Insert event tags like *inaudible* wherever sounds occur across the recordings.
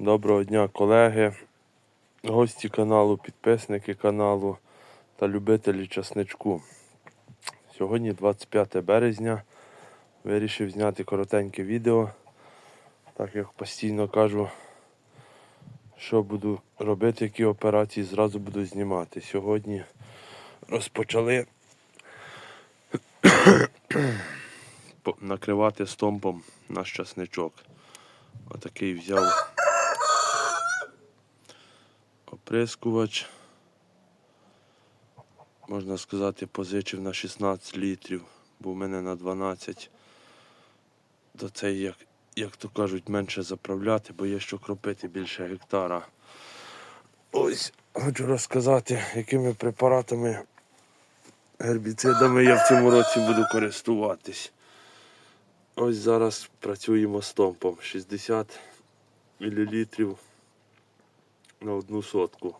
Доброго дня, колеги, гості каналу, підписники каналу та любителі часничку. Сьогодні 25 березня. Вирішив зняти коротеньке відео. Так як постійно кажу, що буду робити, які операції, зразу буду знімати. Сьогодні розпочали *coughs* накривати стомпом наш часничок. Отакий взяв оприскувач. Можна сказати, позичив на 16 літрів, бо в мене на 12. До цей, як, як то кажуть, менше заправляти, бо є що кропити більше гектара. Ось хочу розказати, якими препаратами, гербіцидами я в цьому році буду користуватись. Ось зараз працюємо з томпом 60 мл на одну сотку.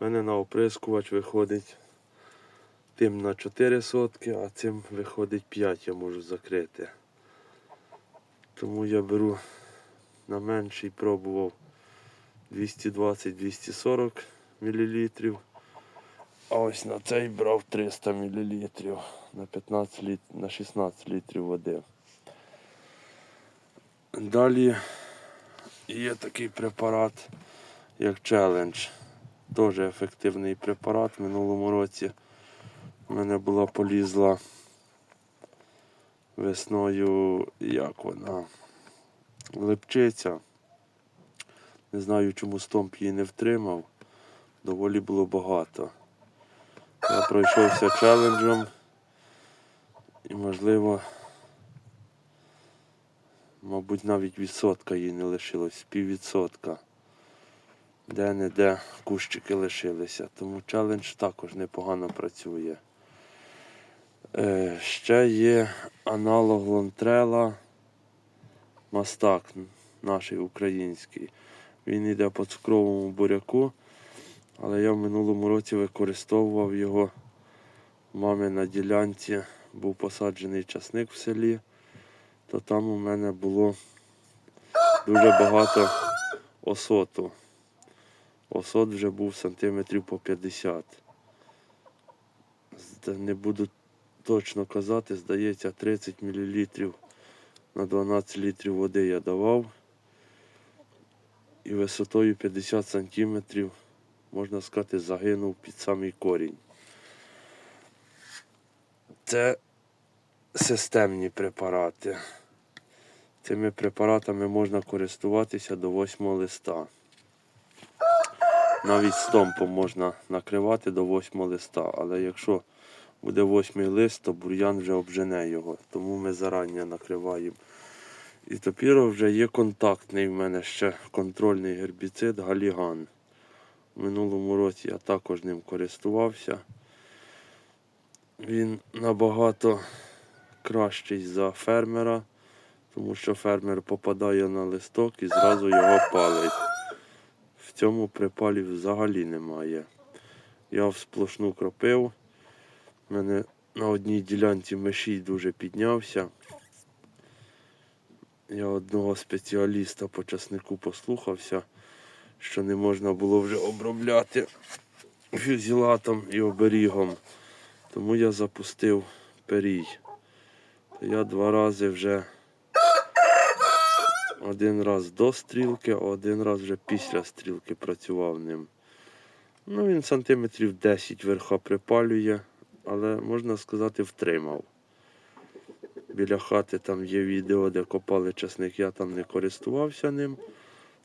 У мене на оприскувач виходить тим на 4 сотки, а цим виходить 5 я можу закрити. Тому я беру на менший пробував 220-240 мл. А ось на цей брав 300 мл на 15 літ... на 16 літрів води. Далі є такий препарат, як Challenge. Теж ефективний препарат. В минулому році в мене була полізла весною, як вона, липчиця. Не знаю, чому стомп її не втримав. Доволі було багато. Я пройшовся челенджем і, можливо, мабуть, навіть відсотка їй не лишилось, піввідсотка. Де-не-де кущики лишилися. Тому челендж також непогано працює. Е, ще є аналог лонтрела Мастак, наш український. Він йде по цукровому буряку, але я в минулому році використовував його мами на ділянці. Був посаджений часник в селі, то там у мене було дуже багато осоту. Осот вже був сантиметрів по 50. Не буду точно казати, здається, 30 мл на 12 літрів води я давав. І висотою 50 сантиметрів, можна сказати, загинув під самий корінь. Це системні препарати. Цими препаратами можна користуватися до 8 листа. Навіть стомпом можна накривати до 8 листа, але якщо буде 8 лист, то бур'ян вже обжене його, тому ми зарані накриваємо. І тепер вже є контактний в мене ще контрольний гербіцид Галіган. У минулому році я також ним користувався. Він набагато кращий за фермера, тому що фермер попадає на листок і зразу його палить. В цьому припалів взагалі немає. Я всплошну кропив. У мене на одній ділянці мешій дуже піднявся. Я одного спеціаліста по часнику послухався, що не можна було вже обробляти фюзілатом і оберігом. Тому я запустив перій. Я два рази вже один раз до стрілки, один раз вже після стрілки працював ним. Ну, він сантиметрів 10 верха припалює, але можна сказати, втримав. Біля хати там є відео, де копали часник, я там не користувався ним,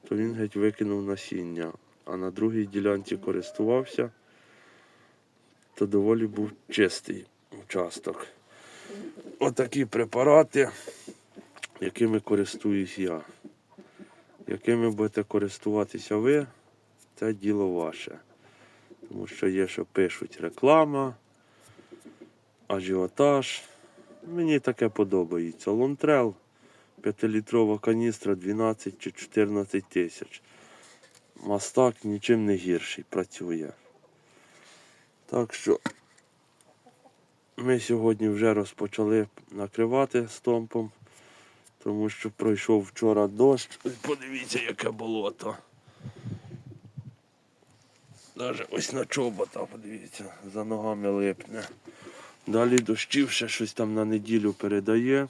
то він геть викинув насіння. А на другій ділянці користувався, то доволі був чистий участок. Отакі препарати, якими користуюсь я. Якими будете користуватися ви, це діло ваше. Тому що є, що пишуть реклама, ажіотаж. Мені таке подобається. Лонтрел 5-літрова каністра 12 чи 14 тисяч. Мастак нічим не гірший працює. Так що ми сьогодні вже розпочали накривати стомпом. Тому що пройшов вчора дощ. Подивіться, яке болото. Даже ось на чобота, подивіться, за ногами липне. Далі дощів ще щось там на неділю передає.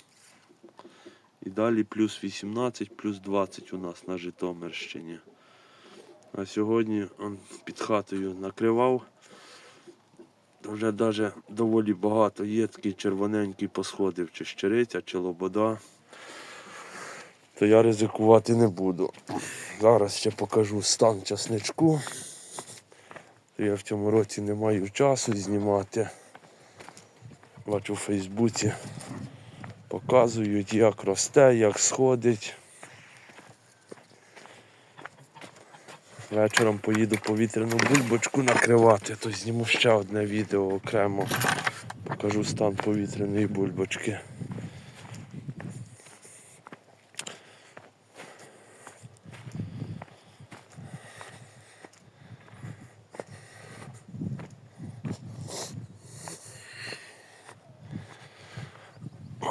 І далі плюс 18, плюс 20 у нас на Житомирщині. А сьогодні он під хатою накривав. Вже навіть доволі багато є такий червоненький посходив, чи щириця, чи лобода. То я ризикувати не буду. Зараз ще покажу стан часничку. Я в цьому році не маю часу знімати. Бачу в Фейсбуці показують, як росте, як сходить. Вечором поїду повітряну бульбочку накривати, то зніму ще одне відео окремо. Покажу стан повітряної бульбочки.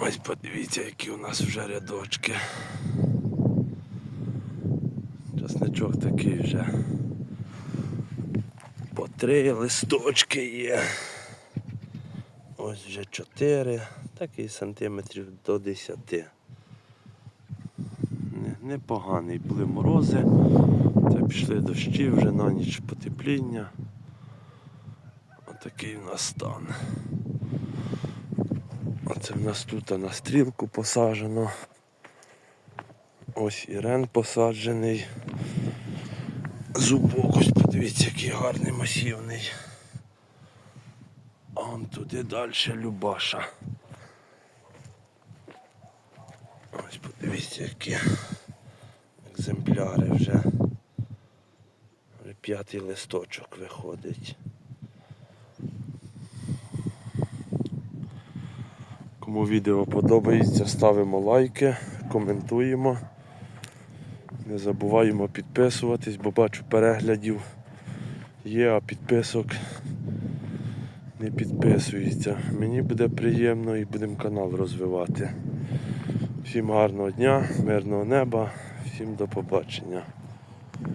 Ось подивіться, які у нас вже рядочки. Часничок такий вже. По три листочки є. Ось вже чотири, такий сантиметрів до десяти. Не- Непоганий були морози. Та пішли дощі вже на ніч потепління. Отакий у нас стан. Оце в нас тут на стрілку посаджено. Ось ірен посаджений. Зубок, ось подивіться, який гарний масивний. А он туди далі Любаша. Ось подивіться, які екземпляри вже. П'ятий листочок виходить. Кому відео подобається, ставимо лайки, коментуємо. Не забуваємо підписуватись, бо бачу переглядів є, а підписок не підписується. Мені буде приємно і будемо канал розвивати. Всім гарного дня, мирного неба, всім до побачення.